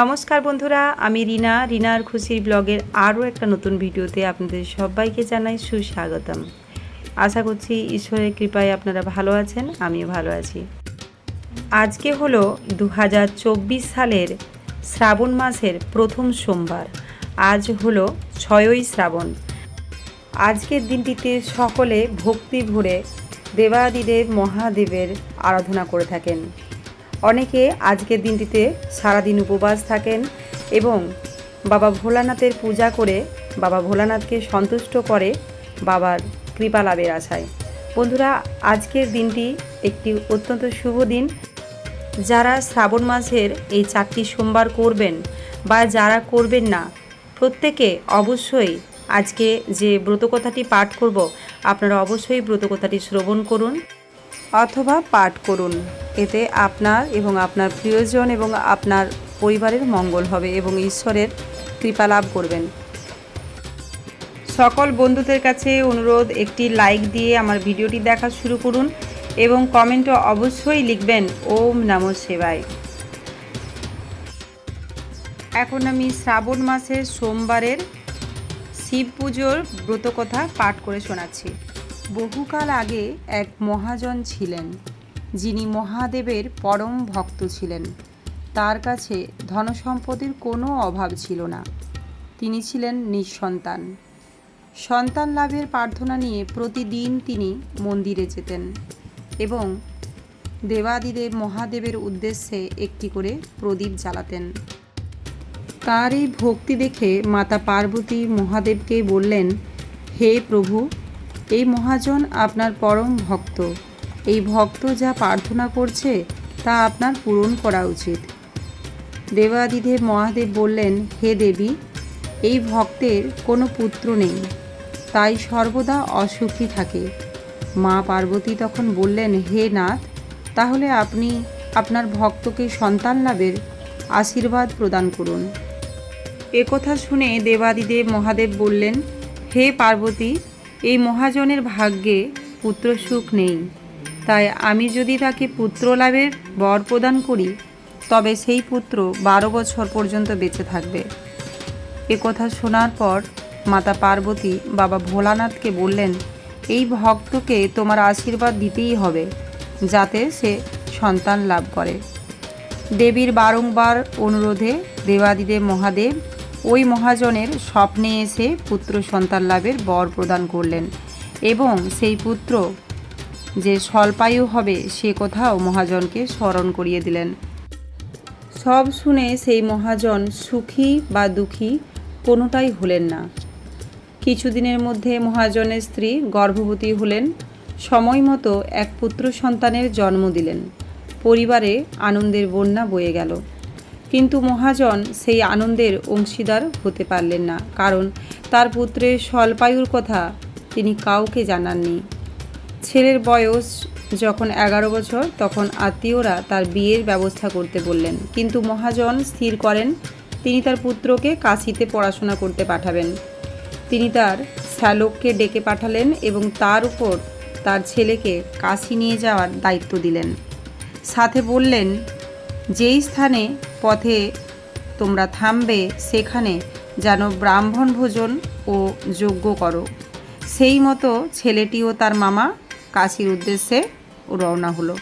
নমস্কার বন্ধুরা, আমি রিনা। রিনার খুশির ব্লগের আরও একটা নতুন ভিডিওতে আপনাদের সবাইকে জানাই সুস্বাগতম। আশা করছি ঈশ্বরের কৃপায় আপনারা ভালো আছেন, আমিও ভালো আছি। আজকে হলো দু হাজার চব্বিশ সালের শ্রাবণ মাসের প্রথম সোমবার। আজ হলো ছয়ই শ্রাবণ। আজকের দিনটিতে সকলে ভক্তি ভরে দেবাদিদেব মহাদেবের আরাধনা করে থাকেন। অনেকে আজকের দিনটিতে সারাদিন উপবাস থাকেন এবং বাবা ভোলানাথের পূজা করে বাবা ভোলানাথকে সন্তুষ্ট করে বাবার কৃপা লাভের আশায়। বন্ধুরা, আজকের দিনটি একটি অত্যন্ত শুভ দিন। যারা শ্রাবণ মাসের এই চারটি সোমবার করবেন বা যারা করবেন না, প্রত্যেকে অবশ্যই আজকে যে ব্রতকথাটি পাঠ করব, আপনারা অবশ্যই ব্রতকথাটি শ্রবণ করুন। অথবা পাঠ করুন। এতে আপনার এবং আপনার প্রিয়জন এবং আপনার পরিবারের মঙ্গল হবে এবং ঈশ্বরের কৃপা লাভ করবেন। সকল বন্ধুদের কাছে অনুরোধ, একটি লাইক দিয়ে আমার ভিডিওটি দেখা শুরু করুন এবং কমেন্টও অবশ্যই লিখবেন, ওম নম সেবায় এখন আমি শ্রাবণ মাসের সোমবারের শিব পুজোর ব্রতকথা পাঠ করে শোনাচ্ছি। বহুকাল আগে এক মহাজন ছিলেন, যিনি মহাদেবের পরম ভক্ত ছিলেন। তার কাছে ধনসম্পদের কোনো অভাব ছিল না। তিনি ছিলেন নিঃসন্তান। সন্তান লাভের প্রার্থনা নিয়ে প্রতিদিন তিনি মন্দিরে যেতেন এবং দেবাদিদেব মহাদেবের উদ্দেশ্যে একটি করে প্রদীপ জ্বালাতেন। তার এই ভক্তি দেখে মাতা পার্বতী মহাদেবকে বললেন, হে প্রভু এই মহাজন আপনার পরম ভক্ত। এই ভক্ত যা প্রার্থনা করছে, তা আপনার পূরণ করা উচিত। দেবাদিদেব মহাদেব বললেন, হে দেবী, এই ভক্তের কোনো পুত্র নেই। তাই সর্বদা অসুখী থাকে। মা পার্বতী তখন বললেন, হে নাথ, তাহলে আপনি আপনার ভক্তকে সন্তান লাভের আশীর্বাদ প্রদান করুন। একথা শুনে দেবাদিদেব মহাদেব বললেন, হে পার্বতী এই মহাজনের ভাগ্যে পুত্র সুখ নেই। তাই আমি যদি তাকে পুত্র লাভের বর প্রদান করি, তবে সেই পুত্র বারো বছর পর্যন্ত বেঁচে থাকবে। একথা শোনার পর মাতা পার্বতী বাবা ভোলানাথকে বললেন, এই ভক্তকে তোমার আশীর্বাদ দিতেই হবে, যাতে সে সন্তান লাভ করে। দেবীর বারংবার অনুরোধে দেবাদিদেব মহাদেব ওই মহাজনের স্বপ্নে এসে পুত্র সন্তান লাভের বর প্রদান করলেন এবং সেই পুত্র যে স্বল্পায়ু হবে সে কথাও মহাজনকে স্মরণ করিয়ে দিলেন। সব শুনে সেই মহাজন সুখী বা দুঃখী কোনোটাই হলেন না। কিছুদিনের মধ্যে মহাজনের স্ত্রী গর্ভবতী হলেন, সময় মতো এক পুত্র সন্তানের জন্ম দিলেন। পরিবারে আনন্দের বন্যা বয়ে গেল। কিন্তু মহাজন সেই আনন্দের অংশীদার হতে পারলেন না, কারণ তার পুত্রের স্বল্পায়ুর কথা তিনি কাউকে জানাননি। ছেলের বয়স যখন এগারো বছর, তখন আত্মীয়রা তার বিয়ের ব্যবস্থা করতে বললেন। কিন্তু মহাজন স্থির করেন, তিনি তার পুত্রকে কাশিতে পড়াশোনা করতে পাঠাবেন। তিনি তার শ্যালককে ডেকে পাঠালেন এবং তার উপর তার ছেলেকে কাশি নিয়ে যাওয়ার দায়িত্ব দিলেন। সাথে বললেন যেই স্থানে পথে তোমরা থামবে, সেখানে যেন ব্রাহ্মণ ভোজন ও যজ্ঞ করো। সেই মতো ছেলেটি ও তার মামা কাশির উদ্দেশ্যে রওনা হলো।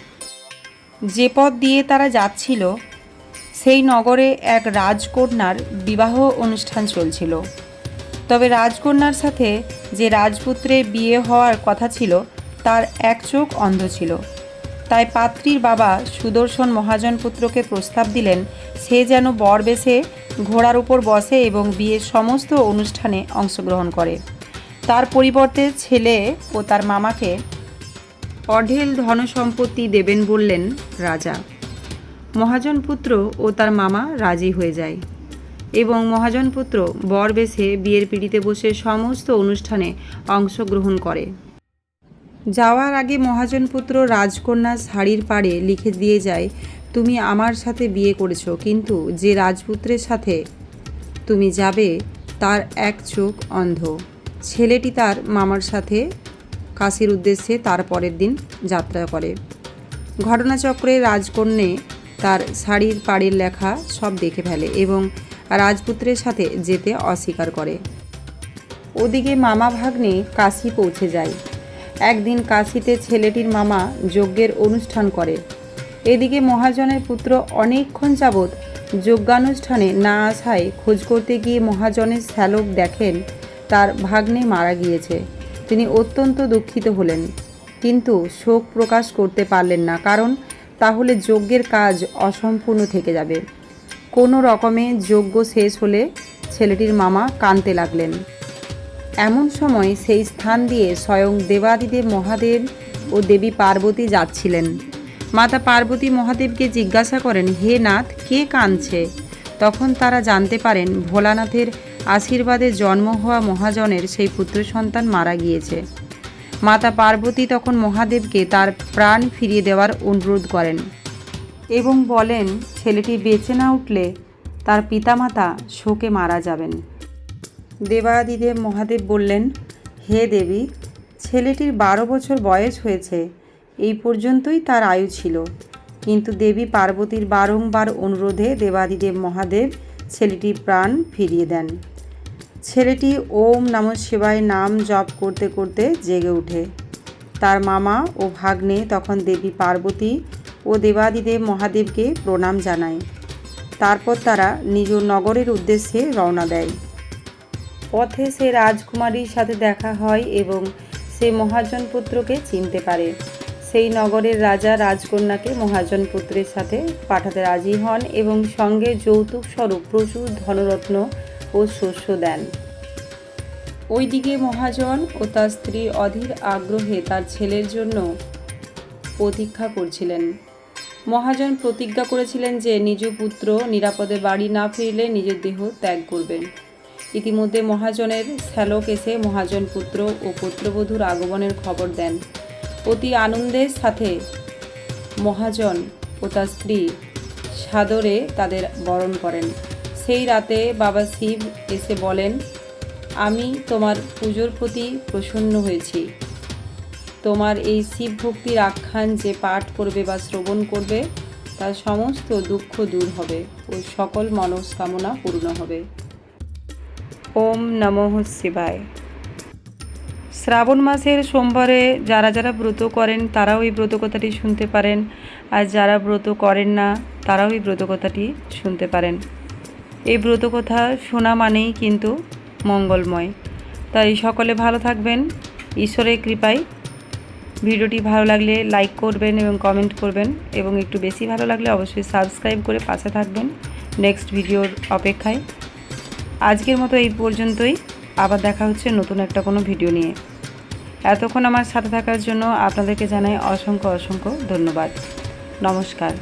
যে পথ দিয়ে তারা যাচ্ছিল, সেই নগরে এক রাজকন্যার বিবাহ অনুষ্ঠান চলছিল। তবে রাজকন্যার সাথে যে রাজপুত্রের বিয়ে হওয়ার কথা ছিল, তার এক চোখ অন্ধ ছিল। তাই পাত্রীর বাবা সুদর্শন মহাজন পুত্রকে প্রস্তাব দিলেন, সে যেন বর বেশে ঘোড়ার উপর বসে এবং বিয়ের সমস্ত অনুষ্ঠানে অংশগ্রহণ করে। তার পরিবর্তে ছেলে ও তার মামাকে অঢেল ধনসম্পত্তি দেবেন বললেন রাজা। মহাজন পুত্র ও তার মামা রাজি হয়ে যায় এবং মহাজন পুত্র বর বেশে বিয়ের পিড়িতে বসে সমস্ত অনুষ্ঠানে অংশগ্রহণ করে। যাওয়ার আগে মহাজন পুত্র রাজকন্যা শাড়ির পাড়ে লিখে দিয়ে যায়, তুমি আমার সাথে বিয়ে করেছ, কিন্তু যে রাজপুত্রের সাথে তুমি যাবে, তার এক চোখ অন্ধ। ছেলেটি তার মামার সাথে কাশির উদ্দেশ্যে তার পরের দিন যাত্রা করে। ঘটনাচক্রে রাজকন্যে তার শাড়ির পাড়ের লেখা সব দেখে ফেলে এবং রাজপুত্রের সাথে যেতে অস্বীকার করে। ওদিকে মামা ভাগ্নে কাশি পৌঁছে যায়। একদিন কাশিতে ছেলেটির মামা যজ্ঞের অনুষ্ঠান করে। এদিকে মহাজনের পুত্র অনেকক্ষণ যাবৎ যজ্ঞানুষ্ঠানে না আসায় খোঁজ করতে গিয়ে মহাজনের শ্যালক দেখেন তার ভাগ্নে মারা গিয়েছে। তিনি অত্যন্ত দুঃখিত হলেন। কিন্তু শোক প্রকাশ করতে পারলেন না, কারণ তাহলে যজ্ঞের কাজ অসম্পূর্ণ থেকে যাবে। কোনো রকমে যজ্ঞ শেষ হলে ছেলেটির মামা কাঁদতে লাগলেন। এমন সময় সেই স্থান দিয়ে স্বয়ং দেবাদিদেব মহাদেব ও দেবী পার্বতী যাচ্ছিলেন। মাতা পার্বতী মহাদেবকে জিজ্ঞাসা করেন, হে নাথ, কে কাঁদছে? তখন তারা জানতে পারেন, ভোলানাথের আশীর্বাদে জন্ম হওয়া মহাজনের সেই পুত্র সন্তান মারা গিয়েছে। মাতা পার্বতী তখন মহাদেবকে তার প্রাণ ফিরিয়ে দেওয়ার অনুরোধ করেন এবং বলেন, ছেলেটি বেঁচে না উঠলে তার পিতামাতা শোকে মারা যাবেন। দেবাদিদেব মহাদেব বললেন, হে দেবী, ছেলেটির বারো বছর বয়স হয়েছে। এই পর্যন্তই তার আয়ু ছিল। কিন্তু দেবী পার্বতীর বারংবার অনুরোধে দেবাদিদেব মহাদেব ছেলেটির প্রাণ ফিরিয়ে দেন। ছেলেটি ওম নম শিবায় নাম জপ করতে করতে জেগে ওঠে। তার মামা ও ভাগ্নে তখন দেবী পার্বতী ও দেবাদিদেব মহাদেবকে প্রণাম জানায়। তারপর তারা নিজ নগরের উদ্দেশ্যে রওনা দেয়। পথে সে রাজকুমারীর সাথে দেখা হয় এবং সে মহাজন পুত্রকে চিনতে পারে। সেই নগরের রাজা রাজকন্যাকে মহাজন পুত্রের সাথে পাঠাতে রাজি হন এবং সঙ্গে যৌতুক স্বরূপ প্রচুর ধনরত্ন ও শস্য দেন। ওইদিকে মহাজন ও তার স্ত্রী অধীর আগ্রহে তার ছেলের জন্য প্রতীক্ষা করছিলেন। মহাজন প্রতিজ্ঞা করেছিলেন যে নিজ পুত্র নিরাপদে বাড়ি না ফিরলে নিজের দেহ ত্যাগ করবেন। ইতিমধ্যে মহাজনের শ্যালক এসে মহাজন পুত্র ও পুত্রবধূর আগমনের খবর দেন। অতি আনন্দের সাথে মহাজন ও তার স্ত্রী সাদরে তাদের বরণ করেন। সেই রাতে বাবা শিব এসে বলেন, আমি তোমার পুজোর প্রতি প্রসন্ন হয়েছি। তোমার এই শিব ভক্তির আখ্যান যে পাঠ করবে বা শ্রবণ করবে, তার সমস্ত দুঃখ দূর হবে ও সকল মনস্কামনা পূর্ণ হবে। ওম নমঃ শিবায়। শ্রাবণ মাসের সোমবারে যারা যারা ব্রত করেন, তারাও এই ব্রত কথাটি শুনতে পারেন। আর যারা ব্রত করেন না, তারাও এই ব্রত কথাটি শুনতে পারেন। এই ব্রত কথা শোনা মানেই কিন্তু মঙ্গলময়। তাই সকলে ভালো থাকবেন, ঈশ্বরের কৃপায়। ভিডিওটি ভালো লাগলে লাইক করবেন এবং কমেন্ট করবেন এবং একটু বেশি ভালো লাগলে অবশ্যই সাবস্ক্রাইব করে পাশে থাকবেন। নেক্সট ভিডিওর অপেক্ষায়। আজকের মতো এই পর্যন্তই। আবার দেখা হচ্ছে নতুন একটা কোনো ভিডিও নিয়ে। এতক্ষণ আমার সাথে থাকার জন্য আপনাদেরকে জানাই অসংখ্য অসংখ্য ধন্যবাদ। নমস্কার।